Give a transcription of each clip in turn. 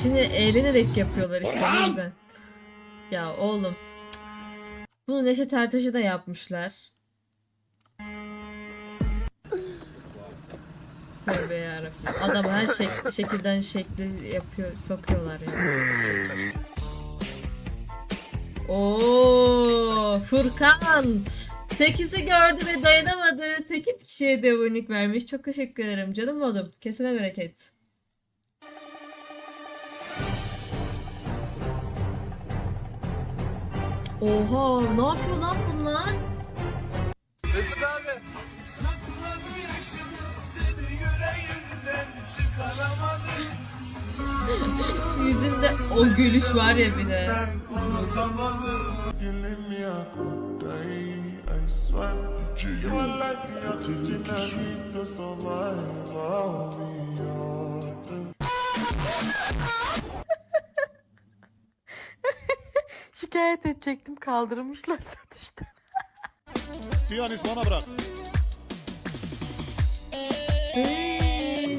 İşini eğlenerek yapıyorlar işte ne güzel. Ya oğlum. Bunu Neşet Ertaş'a da yapmışlar. Tövbe yarabbim. Adam her şek şekilden şekli yapıyor, sokuyorlar ya. Oo, Furkan. 8'i gördü ve dayanamadı. 8 kişiye de vermiş. Çok teşekkür ederim canım oğlum. Kesene bereket. Oha ne yapıyor lan bunlar? Mesut abi. Yüzünde o gülüş var ya bir de. You leave me a good day, I swear. You are like the oxygen I need to survive. I'll be yours. Şikayet edecektim kaldırmışlar satışta. Piyanist bana bırak. Ee,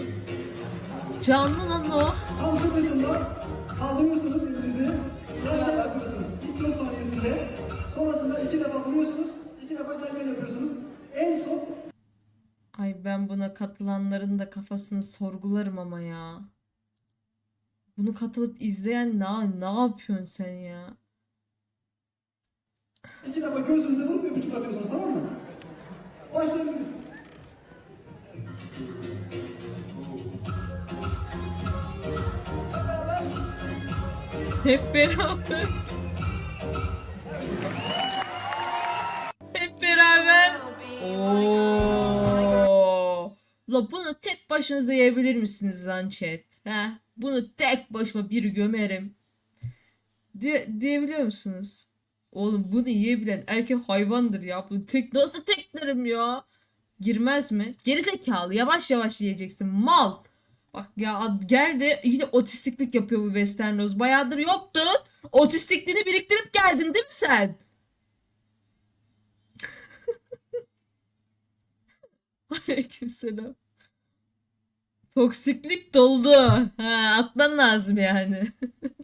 canlı lan o. Tam şu kısımda kaldırıyorsunuz elinizi. Yan yapıyorsunuz. İlk 4 saniyesinde. Sonrasında iki defa vuruyorsunuz. iki defa yan yapıyorsunuz. En son Ay ben buna katılanların da kafasını sorgularım ama ya. Bunu katılıp izleyen ne, ne yapıyorsun sen ya? İki defa göğsünüze vurup bir buçuk atıyorsunuz tamam mı? Başlayabiliriz. Hep beraber. Hep beraber. Oo. La bunu tek başınıza yiyebilir misiniz lan chat? He? Bunu tek başıma bir gömerim. Diye, diyebiliyor musunuz? Oğlum bunu yiyebilen erkek hayvandır ya. Bunu tek nasıl teklerim ya? Girmez mi? Gerizekalı yavaş yavaş yiyeceksin mal. Bak ya geldi yine otistiklik yapıyor bu Westernoz. Bayağıdır yoktun. Otistikliğini biriktirip geldin değil mi sen? Aleykümselam. Toksiklik doldu. Ha, atman lazım yani.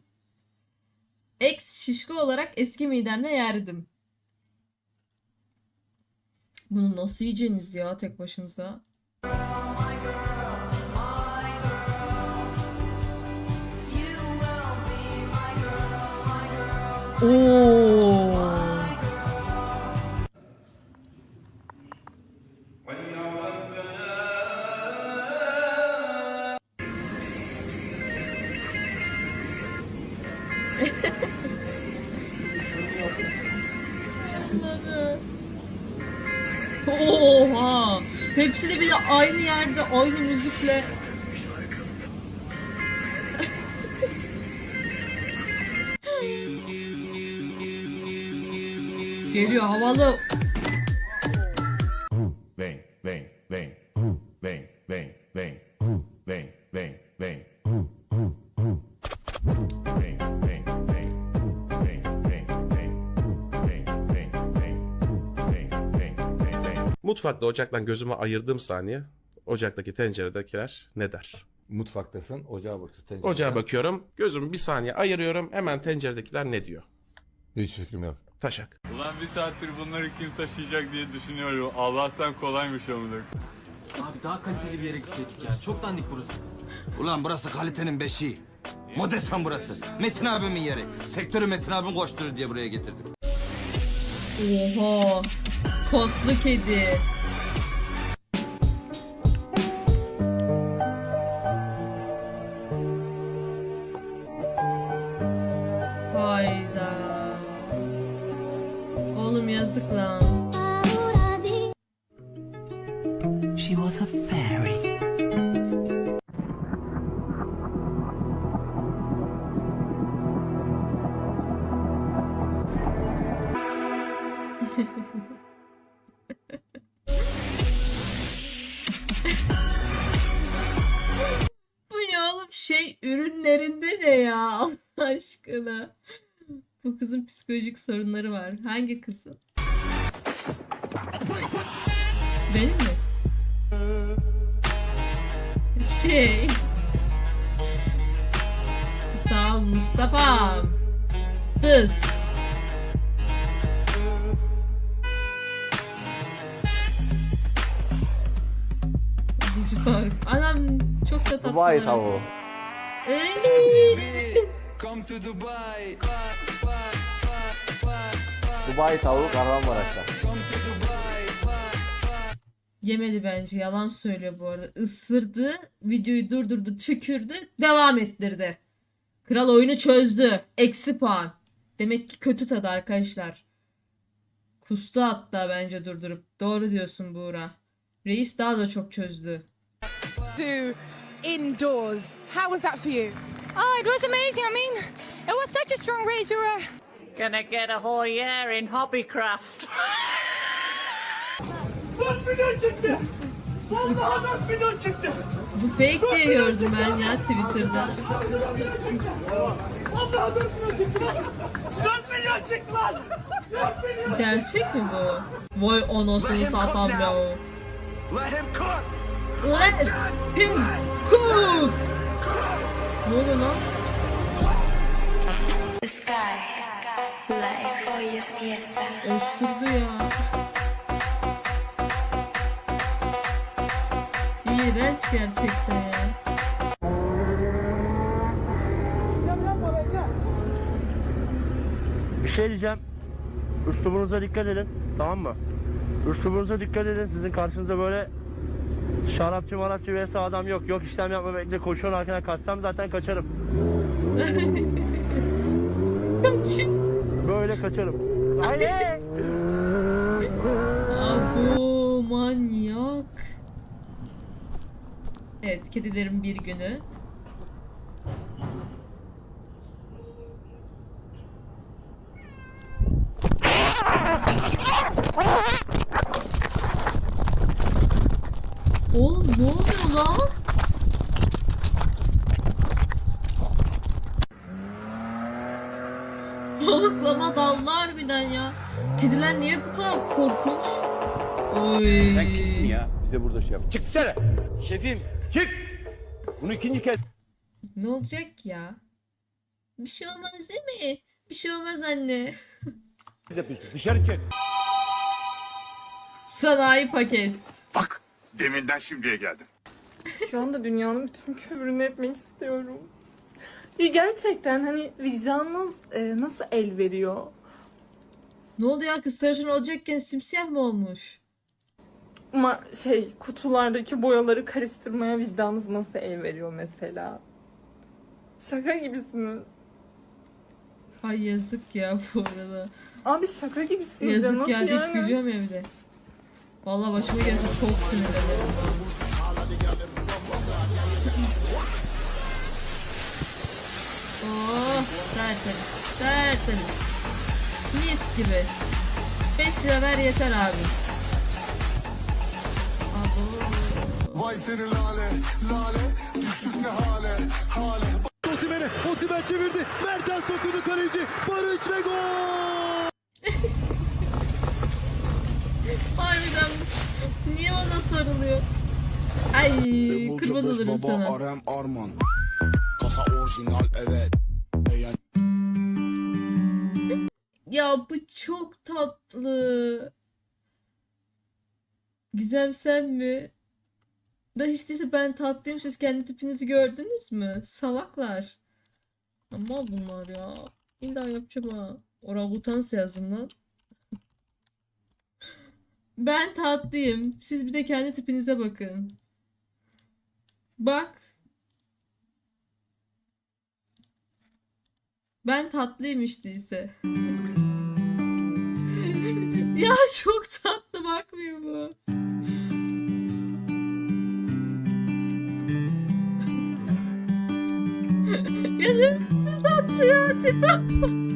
Ex şişko olarak eski midemle yerdim. Bunu nasıl yiyeceksiniz ya tek başınıza? Oo. Hepsi de bir de aynı yerde, aynı müzikle. Geliyor havalı. Mutfakta ocaktan gözümü ayırdığım saniye ocaktaki tenceredekiler ne der? Mutfaktasın, ocağa bakıyorsun. tencereden. Ocağa bakıyorum, gözümü bir saniye ayırıyorum, hemen tenceredekiler ne diyor? Hiç fikrim yok. Taşak. Ulan bir saattir bunları kim taşıyacak diye düşünüyorum. Allah'tan kolaymış amına. Abi daha kaliteli bir yere gitseydik ya. Çok dandik burası. Ulan burası kalitenin beşiği. Modesan burası. Metin abimin yeri. Sektörü Metin abim koşturur diye buraya getirdim. Oha! Toslu kedi. Hayda. Oğlum yazık lan. She was a fairy. kızın psikolojik sorunları var. Hangi kızın? Benim mi? Şey. Sağ ol Mustafa'm. Dız. Dici Faruk. Anam çok da tatlılar. Dubai tavuğu. Ey. Dubai tavuğu Kahramanmaraş'ta. Yemedi bence. Yalan söylüyor bu arada. Isırdı, videoyu durdurdu, tükürdü, devam ettirdi. Kral oyunu çözdü. Eksi puan. Demek ki kötü tadı arkadaşlar. Kustu hatta bence durdurup. Doğru diyorsun Buğra. Reis daha da çok çözdü. Do indoors. How was that for you? Oh, it was amazing. I mean, it was such a strong race. You were Gonna get a whole year in hobbycraft. 4 milyon çıktı. Vallahi 4 milyon çıktı. Bu fake diye gördüm ben ya Twitter'da. Vallahi 4 milyon çıktı. 4 milyon çıktı lan. 4 milyon. Gerçek mi bu? Vay anasını satan ya. Let him cook! Let him cook. Ne oluyor lan? The sky, like hoy es fiesta. Osturdu ya. İğrenç gerçekten ya. Bir şey diyeceğim. Üslubunuza dikkat edin. Tamam mı? Üslubunuza dikkat edin. Sizin karşınızda böyle şarapçı marapçı vs adam yok. Yok işlem yapma bekle koşuyor arkadan kaçsam zaten kaçarım. Böyle kaçarım. Hayır. Abo manyak. Evet kedilerin bir günü. Oğlum ne oluyor lan? Balıklama dallı harbiden ya. Kediler niye bu kadar korkunç? Oy. Sen kimsin ya? Bize burada şey yap. Çık dışarı. Şefim. Çık. Bunu ikinci kez Ne olacak ya? Bir şey olmaz değil mi? Bir şey olmaz anne. yapıyorsun. Dışarı çık. Sanayi paket. Bak deminden şimdiye geldim. Şu anda dünyanın bütün küfrünü etmek istiyorum. Ya gerçekten hani vicdanınız e, nasıl el veriyor? Ne oldu ya kız sarışın olacakken simsiyah mı olmuş? Ama şey kutulardaki boyaları karıştırmaya vicdanınız nasıl el veriyor mesela? Şaka gibisiniz. Ay yazık ya bu arada. Abi şaka gibisiniz. ya, Yazık nasıl ya deyip yani? gülüyorum ya bir de. Vallahi başıma gelse çok sinirlenirim. Oh tertemiz tertemiz. Mis gibi. 5 lira ver yeter abi. Vay senin lale, lale, düştük ne hale, hale. Osimhen'e, Osimhen çevirdi. Mertens dokundu kaleci. Barış ve gol. Harbiden niye ona sarılıyor? Ay kurban olurum sana. Arem Arman. Kasa orijinal evet. Ya bu çok tatlı. Gizem sen mi? Da hiç değilse ben tatlıyım siz kendi tipinizi gördünüz mü? Salaklar. Ama bunlar ya. İlla yapacağım ha. Orangutansa yazın lan. Ben tatlıyım. Siz bir de kendi tipinize bakın. Bak. Ben tatlıyım işte ise. ya çok tatlı bakmıyor bu. ya ne tatlı ya tipe.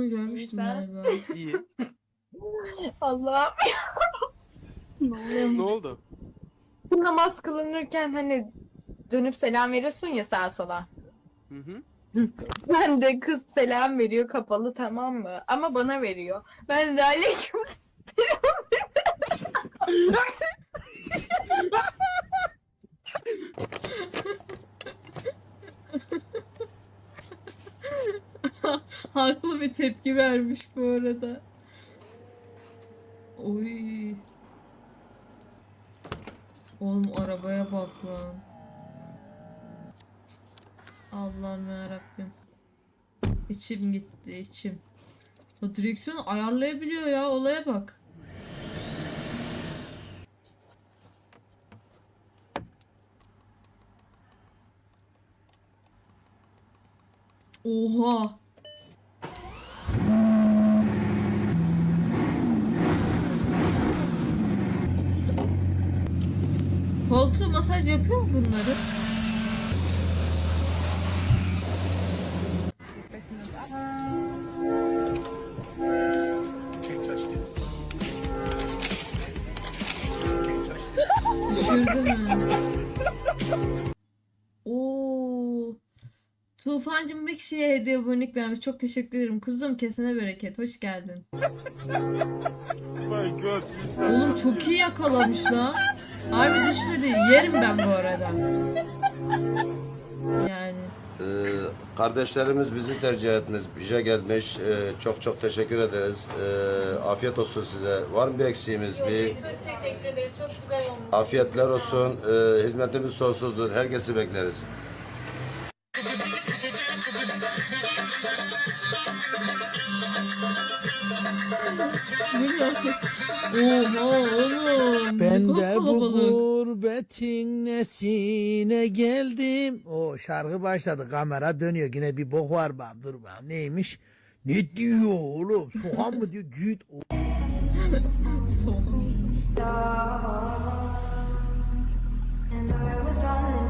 Bunu görmüştüm galiba. İyi. Allah'ım. ne oluyor? Ne oldu? Namaz kılınırken hani dönüp selam veriyorsun ya sağa sola. Hı hı. Ben de kız selam veriyor kapalı tamam mı? Ama bana veriyor. Ben de aleyküm Haklı bir tepki vermiş bu arada. Oy. Oğlum arabaya bak lan. Allah'ım ya Rabbim. İçim gitti içim. O direksiyonu ayarlayabiliyor ya olaya bak. Oha. Koltuğu masaj yapıyor mu bunları? Düşürdü mü? Oo. Tufancım bir kişiye hediye abonelik vermiş. Çok teşekkür ederim. Kuzum kesene bereket. Hoş geldin. Oğlum çok iyi yakalamış lan. Harbi düşmedi. Yerim ben bu arada. Yani. Ee, kardeşlerimiz bizi tercih etmiş, bize gelmiş. Ee, çok çok teşekkür ederiz. Ee, afiyet olsun size. Var mı bir eksiğimiz? Bir Teşekkür ederiz. Çok güzel olmuş. afiyetler olsun. Ee, hizmetimiz sonsuzdur. Herkesi bekleriz. Bu ne? Oha gurbetin nesine geldim. O şarkı başladı. Kamera dönüyor. Yine bir bok var bak. Dur bak. Neymiş? Ne diyor oğlum? Soğan mı diyor? Güt. Soğan.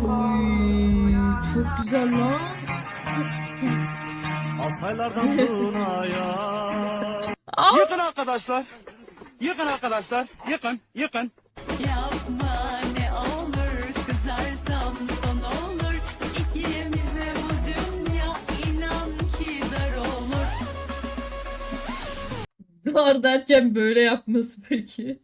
Oy, çok güzel lan. Aa! Yıkın arkadaşlar. Yıkın arkadaşlar. Yıkın. Yıkın. Dar derken böyle yapması peki.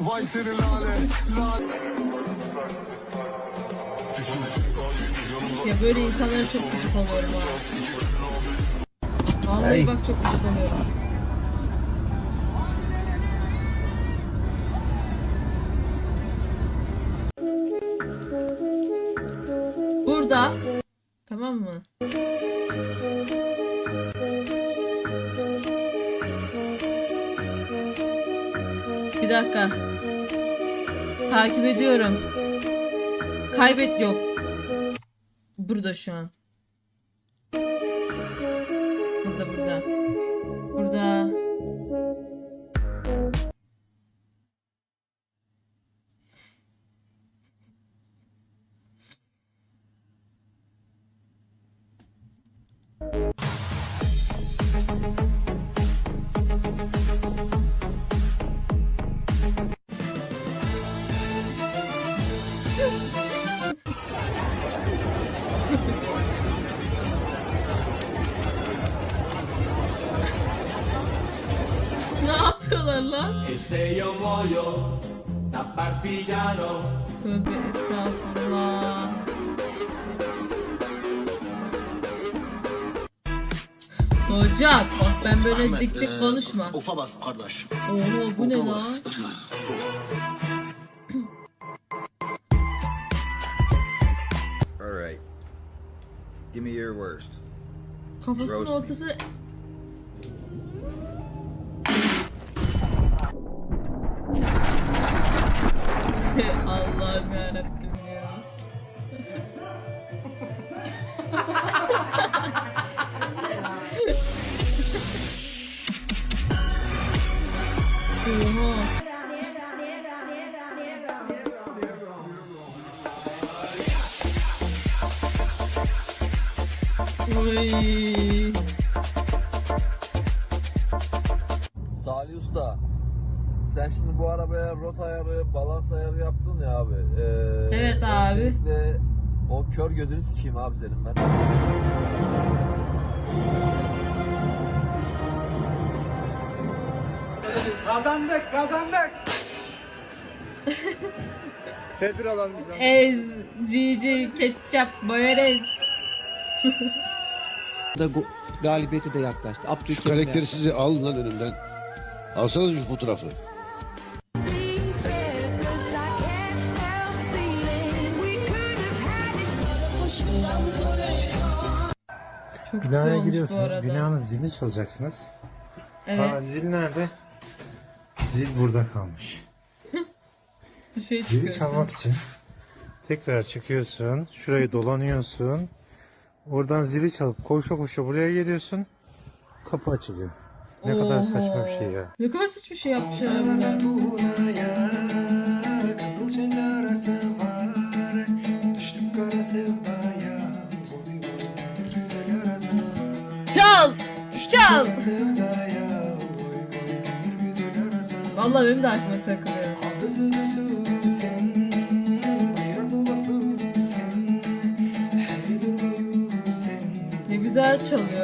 Vay seni lale Ya böyle insanlara çok gıcık oluyorum ha. Vallahi Ay. bak çok gıcık oluyorum. Burada. Tamam mı? Bir dakika. Takip ediyorum. Kaybet yok. Burada şu an. Burada burada. Burada. Lan? Tövbe estağfurullah. Hocam bak ben böyle dik dik konuşma. Ufa bas kardeş. Oha bu ne lan? Give me your worst. Kafasının Roast me. ortası ayarı, balans ayarı yaptın ya abi. Ee, Evet abi. öncelikle O kör gözünü sikeyim abi senin ben. Kazandık, kazandık. Tedbir alalım biz. Ez, GG, ketçap, mayonez. da galibiyete de yaklaştı. Şu Abdülkerim karakteri yaklaştı. sizi alın lan önümden. Alsanız şu fotoğrafı. Çok Binaya güzel olmuş bu arada. Binanın zilini çalacaksınız. Evet. Aa, zil nerede? Zil burada kalmış. Dışarı Zili çıkıyorsun. çalmak için tekrar çıkıyorsun. Şurayı dolanıyorsun. Oradan zili çalıp koşa koşa buraya geliyorsun. Kapı açılıyor. Ne kadar saçma bir şey ya. Ne kadar saçma bir şey yapmışlar harbiden. Çal! Çal! Vallahi benim de aklıma takılıyor. Ne güzel çalıyor.